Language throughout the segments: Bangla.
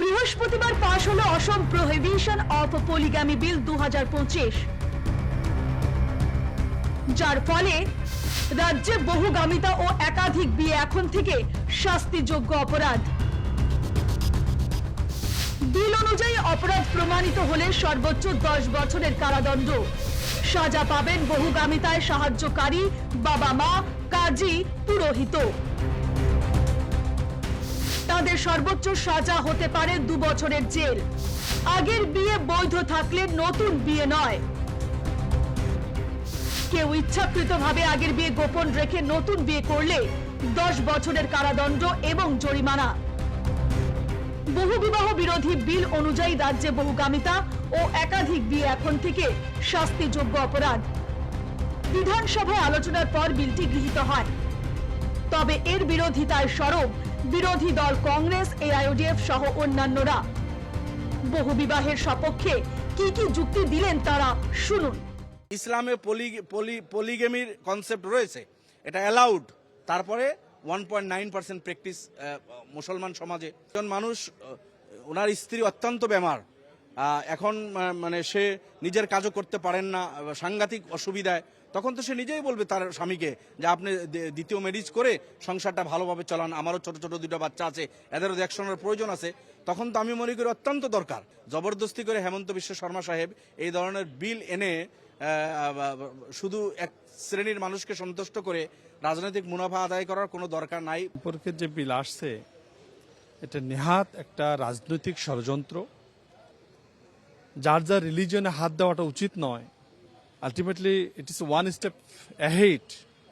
বৃহস্পতিবার পাশ হলো Assam prohibition of polygamy bill দু হাজার পঁচিশ। যার ফলে রাজ্যে বহুগামিতা ও একাধিক বিয়ে এখন থেকে শাস্তিযোগ্য অপরাধ। বিল অনুযায়ী অপরাধ প্রমাণিত হলে সর্বোচ্চ দশ বছরের কারাদণ্ড। সাজা পাবেন বহুগামিতায় সাহায্যকারী বাবা মা, কাজী, পুরোহিত। তাদের সর্বোচ্চ সাজা হতে পারে দু বছরের জেল। আগের বিয়ে বৈধ থাকলে নতুন বিয়ে নয়। কেউ ইচ্ছাকৃতভাবে আগের বিয়ে গোপন রেখে নতুন বিয়ে করলে দশ বছরের কারাদণ্ড এবং জরিমানা। বহুবিবাহ বিরোধী বিল অনুযায়ী রাজ্যে বহুগামিতা ও একাধিক বিয়ে এখন থেকে শাস্তিযোগ্য অপরাধ। বিধানসভায় আলোচনার পর বিলটি গৃহীত হয়। তবে এর বিরোধিতায় সরব বিরোধী দল কংগ্রেস এআইওডিএফ সহ অন্যান্যরা। বহু বিবাহের সপক্ষে কি কি যুক্তি দিলেন তারা, শুনুন। ইসলামে পলি পলি, পলিগেমির কনসেপ্ট রয়েছে। এটা অ্যালাউড তারপরে one point nine percent practice মুসলমান সমাজে। মানুষ ওনার স্ত্রী অত্যন্ত বেমার। এখন মানে সে নিজের কাজও করতে পারেন না সাংঘাতিক অসুবিধায়, তখন তো সে নিজেই বলবে তার স্বামীকে যে আপনি দ্বিতীয় ম্যারিজ করে সংসারটা ভালোভাবে চালান, আমারও ছোট ছোট দুটো বাচ্চা আছে এদেরও দেখশনের প্রয়োজন আছে। তখন তো আমি মনে করি অত্যন্ত দরকার। জবরদস্তি করে হেমন্ত বিশ্ব শর্মা সাহেব এই ধরনের বিল এনে শুধু এক শ্রেণির মানুষকে সন্তুষ্ট করে রাজনৈতিক মুনাফা আদায় করার কোনো দরকার নাই। সম্পর্কে যে বিল আসছে, এটা নেহাত একটা রাজনৈতিক ষড়যন্ত্র। যার যার রিলিজনে হাত দেওয়াটা উচিত নয়। Ultimately it is one step ahead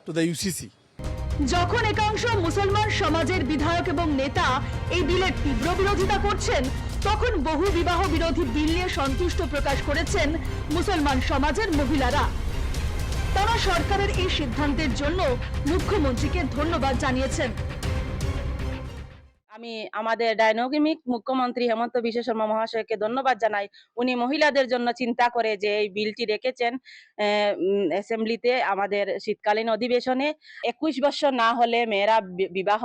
to the UCC যখন একাংশ মুসলমান সমাজের বিধায়ক এবং নেতা এই বিলের তীব্র বিরোধিতা করছেন, তখন বহু বিবাহ বিরোধী বিল নিয়ে সন্তুষ্ট প্রকাশ করেছেন মুসলমান সমাজের মহিলারা। তারা সরকারের এই সিদ্ধান্তের জন্য মুখ্যমন্ত্রীকে ধন্যবাদ জানিয়েছেন। আমি আমাদের ডাইনোগমিক মুখ্যমন্ত্রী হেমন্ত বিশ্ব শর্মা মহাশয়কে ধন্যবাদ জানাই। উনি মহিলাদের জন্য চিন্তা করে যে এই বিলটি রেখেছেন অ্যাসেম্বলিতে আমাদের শীতকালীন অধিবেশনে। একুশ বছর না হলে মেয়েরা বিবাহ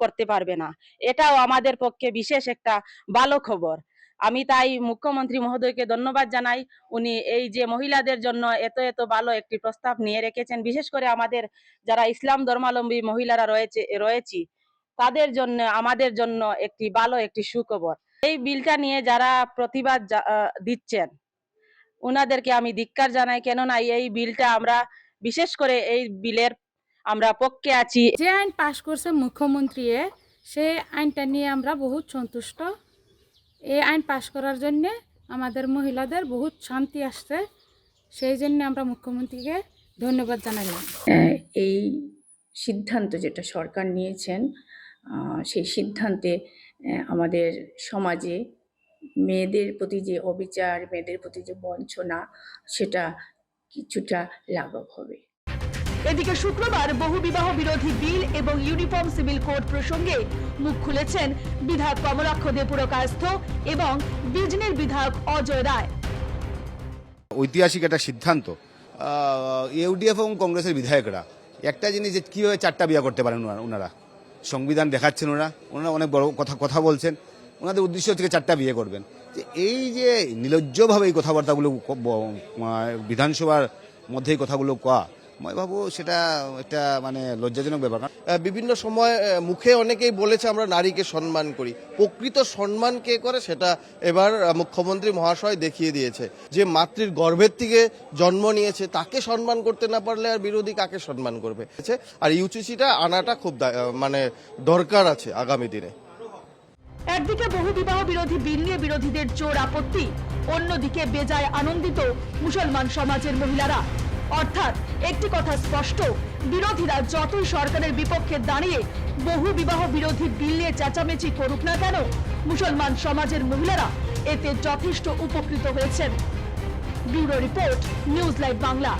করতে পারবে না। এটাও আমাদের পক্ষে বিশেষ একটা ভালো খবর। আমি তাই মুখ্যমন্ত্রী মহোদয়কে ধন্যবাদ জানাই। উনি এই যে মহিলাদের জন্য এত এত ভালো একটি প্রস্তাব নিয়ে রেখেছেন, বিশেষ করে আমাদের যারা ইসলাম ধর্মাবলম্বী মহিলারা রয়েছে, রয়েছি তাদের জন্য আমাদের জন্য একটি ভালো একটি সুখবর। এই বিলটা নিয়ে যারা প্রতিবাদ দিচ্ছেন উনাদেরকে আমি ধিক্কার জানাই। কেননা এই বিলটা আমরা বিশেষ করে এই বিলের আমরা পক্ষে আছি। যে আইন পাশ করছে মুখ্যমন্ত্রী সেই আইনটা নিয়ে আমরা বহুত সন্তুষ্ট। এই আইন পাশ করার জন্য আমাদের মহিলাদের বহুত শান্তি আসছে। সেই জন্য আমরা মুখ্যমন্ত্রীকে ধন্যবাদ জানালাম। এই সিদ্ধান্ত যেটা সরকার নিয়েছেন আহ, সেই সিদ্ধান্তে আমাদের সমাজে মেয়েদের প্রতি যে অবিচার মেয়েদের প্রতি যে বঞ্চনা সেটা কিছুটা লাঘব হবে। এদিকে শুক্রবার বহু বিবাহ বিরোধী বিল এবং ইউনিফর্ম সিভিল কোড প্রসঙ্গে মুখ খুলেছেন বিধায়ক কমলাক্ষ দে পুরকায়স্থ এবং বিজনের বিধায়ক অজয় রায়। ঐতিহাসিক একটা সিদ্ধান্ত। ইউডিএফ এবং কংগ্রেসের বিধায়করা। একটা জিনিস যে কীভাবে চারটা বিয়ে করতে পারেন ওনারা- ওনারা? সংবিধান দেখাচ্ছেন ওরা, ওনারা অনেক বড় কথা কথা বলছেন। ওনাদের উদ্দেশ্য হচ্ছে চারটা বিয়ে করবেন। যে এই যে নিলজ্জভাবে এই কথাবার্তাগুলো বিধানসভার মধ্যে এই কথাগুলো কোয়া মই ভাবো সেটা একটা মানে লজ্জাজনক ব্যাপার। বিভিন্ন সময় মুখে অনেকেই বলেছে আমরা নারীকে সম্মান করি। প্রকৃত সম্মান কে করে সেটা এবার মুখ্যমন্ত্রী মহাশয় দেখিয়ে দিয়েছে। যে মাতৃর গর্ভের থেকে জন্ম নিয়েছে, তাকে সম্মান করতে না পারলে আর বিরোধী কাকে সম্মান করবে? আর ইউসিসিটা আনাটা খুব মানে দরকার আছে আগামী দিনে। একদিকে বহু বিবাহ বিরোধী বিল নিয়ে বিরোধীদের জোর আপত্তি, অন্যদিকে বেজায় আনন্দিত মুসলমান সমাজের মহিলারা। অর্থাৎ একটি কথা স্পষ্ট, বিরোধীরা যতই সরকারের বিপক্ষে দাঁড়িয়ে বহু বিবাহ বিরোধী বিল নিয়ে চেঁচামেচি করুক না কেন, মুসলমান সমাজের মহিলারা এতে যথেষ্ট উপকৃত হয়েছেন। Bureau report, news live Bangla.